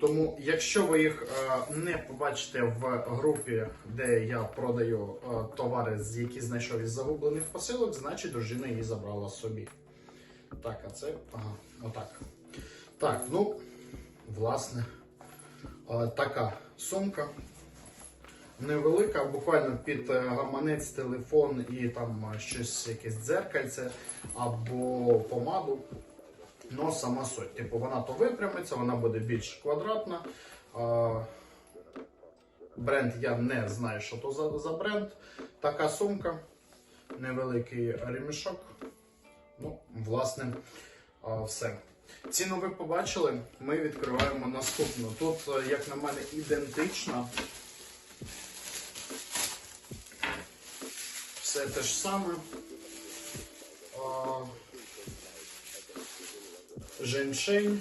Тому, якщо ви їх е, не побачите в групі, де я продаю е, товари, які знайшов із загублених посилок, значить дружина її забрала собі. Так, а це. Ага, отак. Так, ну, власне, е, така сумка. Невелика, буквально під гаманець, телефон і там щось, якесь дзеркальце або помаду. Ну, сама суть. Типу, вона то випрямиться, вона буде більш квадратна. Бренд я не знаю, що то за, за бренд. Така сумка, невеликий ремішок. Ну, власне, все. Ціну ви побачили, ми відкриваємо наступну. Тут, е, як на мене, ідентична. Все те ж саме. А, Женьшень.